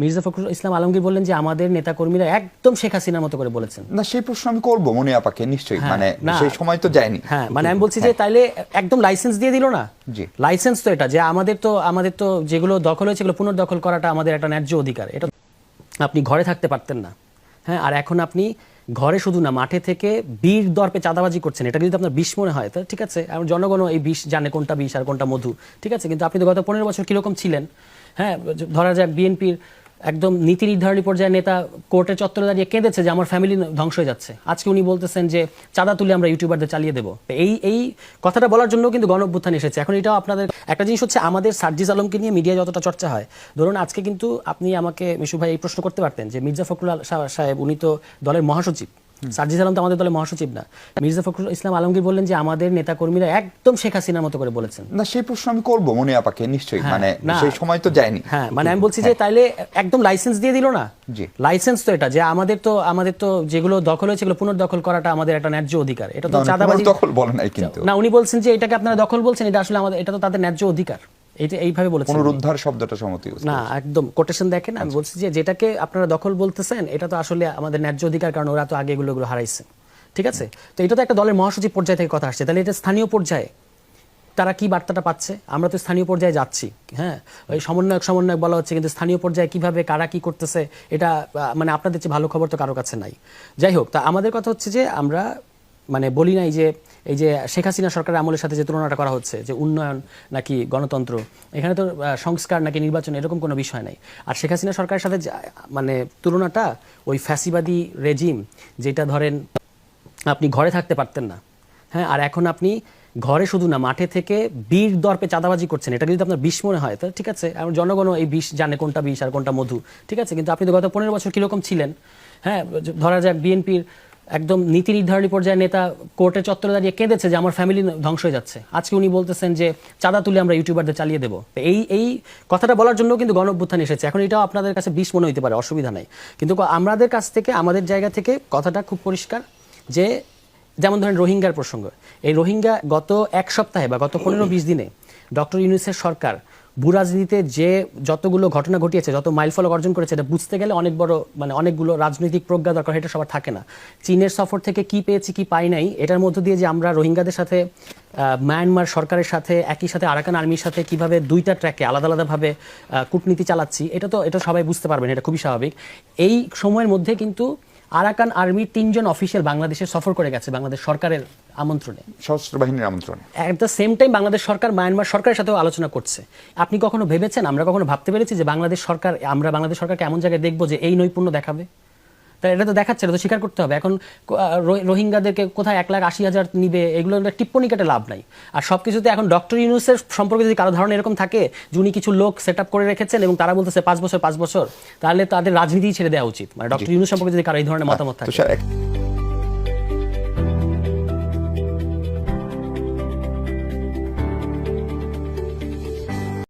মির্জা ফখরুল ইসলাম আলমগীর বললেন যে আমাদের নেতাকর্মীরা একদম শেখ হাসিনার মতো করে বলেছেন। না সেই প্রশ্ন আমি করব মনি আপাকে নিশ্চয়ই। হ্যাঁ, মানে সেই সময় তো যায়নি। হ্যাঁ মানে আমি বলছি যে তাইলে একদম লাইসেন্স দিয়ে দিল না? জি। লাইসেন্স তো এটা যে আমাদের তো আমাদের তো যেগুলো দখল হয়েছে সেগুলো পুনর্দখল করাটা আমাদের একটা ন্যায্য অধিকার। এটা আপনি ঘরে থাকতে পারতেন না। হ্যাঁ আর এখন আপনি ঘরে শুধু না মাঠে থেকে বীর দর্পে চাঁদাবাজি করছেন। এটা যদি আপনার বিষ মনে হয় তো ঠিক আছে। আর জনগণও এই বিষ জানে কোনটা বিষ আর কোনটা মধু। ঠিক আছে কিন্তু আপনি তো গত পনেরো বছর কীরকম ছিলেন। হ্যাঁ ধরা যাক বিএনপির একদম নীতি নির্ধারণী পর্যায়ে নেতা কোর্টে চত্বরে দাঁড়িয়ে কেঁদেছে যে আমার ফ্যামিলি ধ্বংস হয়ে যাচ্ছে। আজকে উনি বলতেছেন যে চাঁদা তুলে আমরা ইউটিউবারদের চালিয়ে দেবো। এই এই কথাটা বলার জন্য কিন্তু গণ অভ্যুত্থান এসেছে। এখন এটাও আপনাদের, একটা জিনিস হচ্ছে আমাদের সার্জিস আলমকে নিয়ে মিডিয়া যতটা চর্চা হয়। ধরুন আজকে কিন্তু আপনি আমাকে মিশু ভাই এই প্রশ্ন করতে পারতেন যে মির্জা ফখরুল সাহেব, উনি তো দলের মহাসচিব। সার্জিস আলম তো আমাদের দলের মহাসচিব না। মির্জা ফখরুল ইসলাম আলমগীর বললেন যে আমাদের নেতাকর্মীরা একদম শেখ হাসিনার মতো করে বলেছেন। না সেই প্রশ্ন আমি করব মনি আপাকে নিশ্চয়ই। হ্যাঁ, মানে সেই সময় তো যায়নি। হ্যাঁ মানে আমি বলছি যে তাইলে একদম লাইসেন্স দিয়ে দিল না? জি। লাইসেন্স তো এটা যে আমাদের তো আমাদের তো যেগুলো দখল হয়েছে সেগুলো পুনর্দখল করাটা আমাদের একটা ন্যায্য অধিকার। এটা তো চাঁদাবাজি দখল বলে নাই কিন্তু। না উনি বলছেন যে এটাকে আপনারা দখল বলছেন এটা আসলে আমাদের এটা তো তাদের ন্যায্য অধিকার। এটা এইভাবে বলেছেন। পুনরুদ্ধার শব্দটা সমতি না একদম কোটেশন দেখেন আমি বলছি যে যেটাকে আপনারা দখল বলতেছেন এটা তো আসলে আমাদের ন্যায্য অধিকার কারণ ওরা তো আগে এগুলো এগুলো হারাইছে। ঠিক আছে? তো এটা তো একটা দলের মহাসচিব পর্যায় থেকে কথা আসছে। তাহলে এটা স্থানীয় পর্যায়ে তারা কি বার্তাটা পাচ্ছে? আমরা তো স্থানীয় পর্যায়ে যাচ্ছি হ্যাঁ? ওই সমন্বয়ক সমন্বয়ক বলা হচ্ছে কিন্তু স্থানীয় পর্যায়ে কীভাবে কারা কি করতেছে এটা মানে আপনাদের চেয়ে ভালো খবর তো কারও কাছে নাই। যাই হোক তা আমাদের কথা হচ্ছে যে আমরা মানে বলি নাই যে এই যে শেখ হাসিনা সরকারের আমলের সাথে যে তুলনাটা করা হচ্ছে, যে উন্নয়ন নাকি গণতন্ত্র, এখানে তো সংস্কার নাকি নির্বাচন, এরকম কোনো বিষয় নাই। আর শেখ হাসিনা সরকারের সাথে মানে তুলনাটা ওই ফ্যাসিবাদী রেজিম, যেটা ধরেন আপনি ঘরে থাকতে পারতেন না। হ্যাঁ আর এখন আপনি ঘরে শুধু না, মাঠে থেকে বীর দর্পে চাঁদাবাজি করছেন, এটা যদি আপনার বিষ মনে হয়, তো ঠিক আছে, আর জনগণও এই বিষ জানে কোনটা বিষ আর কোনটা মধু, ঠিক আছে? কিন্তু আপনি তো গত পনেরো বছর কীরকম ছিলেন। হ্যাঁ ধরা যাক বিএনপির একদম নীতি নির্ধারণী পর্যায়ে নেতা কোর্টের চত্বরে দাঁড়িয়ে কেঁদেছে যে আমার ফ্যামিলি ধ্বংস হয়ে যাচ্ছে। আজকে উনি বলতেছেন যে চাঁদা তুলে আমরা ইউটিউবারদের চালিয়ে দেবো। এই এই কথাটা বলার জন্য কিন্তু গণ এসেছে। এখন এটাও আপনাদের কাছে বিষ মনে হতে পারে, অসুবিধা নাই। কিন্তু আমাদের কাছ থেকে, আমাদের জায়গা থেকে কথাটা খুব পরিষ্কার যে, যেমন ধরেন রোহিঙ্গার প্রসঙ্গ। এই রোহিঙ্গা গত এক সপ্তাহে বা গত পনেরো বিশ দিনে ডক্টর ইউনুসের সরকার ভূরাজনীতিতে যে যতগুলো ঘটনা ঘটিয়েছে, যত মাইলফলক অর্জন করেছে, এটা বুঝতে গেলে অনেক বড় মানে অনেকগুলো রাজনৈতিক প্রজ্ঞা দরকার এটা সবার থাকে না। চীনের সফর থেকে কি পেয়েছি, কি পাই নাই, এটার মধ্য দিয়ে যে আমরা রোহিঙ্গাদের সাথে মায়ানমার সরকারের সাথে, একই সাথে আরাকান আর্মির সাথে কীভাবে দুইটা ট্র্যাকে আলাদা আলাদাভাবে কূটনীতি চালাচ্ছি, এটা তো, এটা সবাই বুঝতে পারবেন, এটা খুবই স্বাভাবিক। এই সময়ের মধ্যে কিন্তু আরাকান আর্মির তিনজন অফিসিয়াল বাংলাদেশে সফর করে গেছে বাংলাদেশ সরকারের আমন্ত্রণে। সশস্ত্র বাহিনীর আমন্ত্রণে। At the same time Bangladesh Sarkar Myanmar সরকারের সাথেও আলোচনা করছে। আপনি কখনো ভেবেছেন আমরা কখনো ভাবতে পেরেছি যে বাংলাদেশ সরকার আমরা বাংলাদেশ সরকারকে এমন জায়গায় দেখব যে এই নৈপুণ্য দেখাবে? তা এটা তো দেখাচ্ছে এটা তো স্বীকার করতে হবে। এখন রোহিঙ্গাদেরকে কোথায় এক লাখ আশি হাজার নিবে এগুলো একটা টিপ্পনি কেটে লাভ নাই। আর সব কিছুতে এখন ডক্টর ইউনুসের সম্পর্কে যদি কারও ধারণা এরকম থাকে যে উনি কিছু লোক সেট আপ করে রেখেছেন এবং তারা বলতেছে পাঁচ বছর পাঁচ বছর তাহলে তাদের রাজনীতি ছেড়ে দেওয়া উচিত। মানে ডক্টর ইউনুস সম্পর্কে যদি কারও এই ধরনের মতামত তো থাকে।